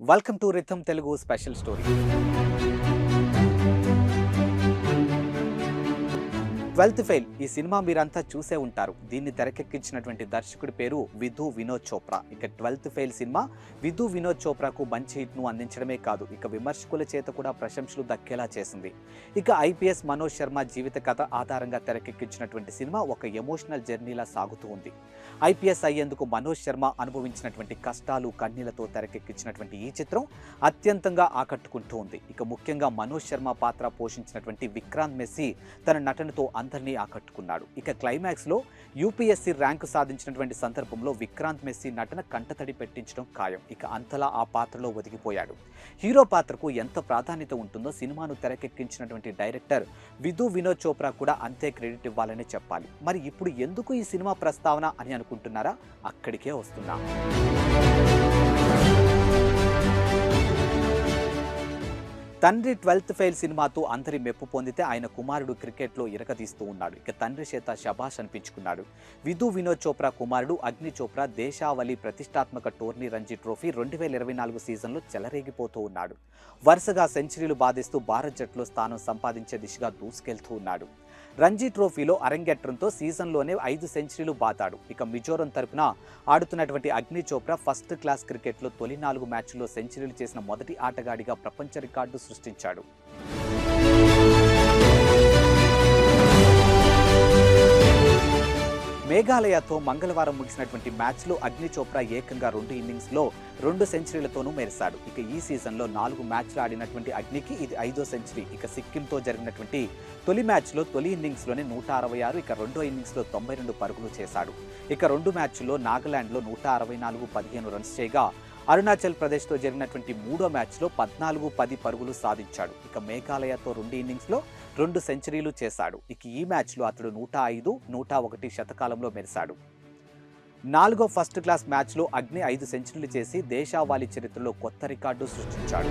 Welcome to rhythm Telugu special story. Twelfth fail. ఈ cinema మీరంతా చూసే ఉంటారు. దీన్ని తెరకెక్కించినటువంటి దర్శకుడి పేరు విధు వినోద్ చోప్రా. ఇక twelfth fail cinema Vidhu Vinod చోప్రాకు మంచి హిట్ను అందించడమే కాదు ఇక విమర్శకుల చేత కూడా ప్రశంసలు దక్కేలా చేసింది. ఇక ఐపీఎస్ మనోజ్ శర్మ జీవిత కథ ఆధారంగా తెరకెక్కించినటువంటి సినిమా ఒక ఎమోషనల్ జర్నీలా సాగుతూ ఉంది. ఐపీఎస్ అయ్యేందుకు మనోజ్ శర్మ అనుభవించినటువంటి కష్టాలు కన్నీలతో తెరకెక్కించినటువంటి ఈ చిత్రం అత్యంతంగా ఆకట్టుకుంటూ ఉంది. ఇక ముఖ్యంగా మనోజ్ శర్మ పాత్ర పోషించినటువంటి విక్రాంత్ మెస్సి తన నటనతో అందరినీ ఆకట్టుకున్నాడు. ఇక క్లైమాక్స్లో యూపీఎస్సీ ర్యాంకు సాధించినటువంటి సందర్భంలో విక్రాంత్ మెస్సీ నటన కంటతడి పెట్టించడం ఖాయం. ఇక అంతలా ఆ పాత్రలో ఒదిగిపోయాడు. హీరో పాత్రకు ఎంత ప్రాధాన్యత ఉంటుందో సినిమాను తెరకెక్కించినటువంటి డైరెక్టర్ విధు వినోద్ చోప్రా కూడా అంతే క్రెడిట్ ఇవ్వాలని చెప్పాలి. మరి ఇప్పుడు ఎందుకు ఈ సినిమా ప్రస్తావన అని అనుకుంటున్నారా? అక్కడికే వస్తున్నా. తండ్రి ట్వెల్త్ ఫెయిల్ సినిమాతో అందరి మెప్పు పొందితే ఆయన కుమారుడు క్రికెట్లో ఇరకదీస్తూ ఉన్నాడు. ఇక తండ్రి చేత శభాష్ అనిపించుకున్నాడు. విధు వినోద్ చోప్రా కుమారుడు అగ్ని చోప్రా దేశావళి ప్రతిష్టాత్మక టోర్నీ రంజీ ట్రోఫీ రెండు వేల ఇరవై నాలుగు సీజన్లో చెలరేగిపోతూ ఉన్నాడు. వరుసగా సెంచరీలు బాధిస్తూ భారత్ జట్టులో స్థానం సంపాదించే దిశగా దూసుకెళ్తూ ఉన్నాడు. రంజీ ట్రోఫీలో అరంగేట్రంతో సీజన్లోనే ఐదు సెంచరీలు బాతాడు. ఇక మిజోరం తరపున ఆడుతున్నటువంటి అగ్ని చోప్రా ఫస్ట్ క్లాస్ క్రికెట్లో తొలి నాలుగు మ్యాచ్ల్లో సెంచరీలు చేసిన మొదటి ఆటగాడిగా ప్రపంచ రికార్డు సృష్టించాడు. మేఘాలయతో మంగళవారం ముగిసినటువంటి మ్యాచ్లో అగ్ని చోప్రా ఏకంగా రెండు ఇన్నింగ్స్లో రెండు సెంచరీలతోనూ మెరిశాడు. ఇక ఈ సీజన్లో నాలుగు మ్యాచ్లు ఆడినటువంటి అగ్నికి ఇది ఐదో సెంచరీ. ఇక సిక్కింతో జరిగినటువంటి తొలి మ్యాచ్లో తొలి ఇన్నింగ్స్లోనే నూట అరవై ఆరు ఇక రెండో ఇన్నింగ్స్లో తొంభై రెండు పరుగులు చేశాడు. ఇక రెండు మ్యాచ్ల్లో నాగాలాండ్లో నూట అరవై నాలుగు పదిహేను రన్స్ చేయగా అరుణాచల్ ప్రదేశ్తో జరిగినటువంటి మూడో మ్యాచ్లో పద్నాలుగు పది పరుగులు సాధించాడు. ఇక మేఘాలయతో రెండు ఇన్నింగ్స్లో రెండు సెంచరీలు చేశాడు. ఇక ఈ మ్యాచ్లో అతడు నూట ఐదు నూట ఒకటి శతకాలంలో మెరిశాడు. నాలుగో ఫస్ట్ క్లాస్ మ్యాచ్లో అగ్ని ఐదు సెంచరీలు చేసి దేశావాళి చరిత్రలో కొత్త రికార్డు సృష్టించాడు.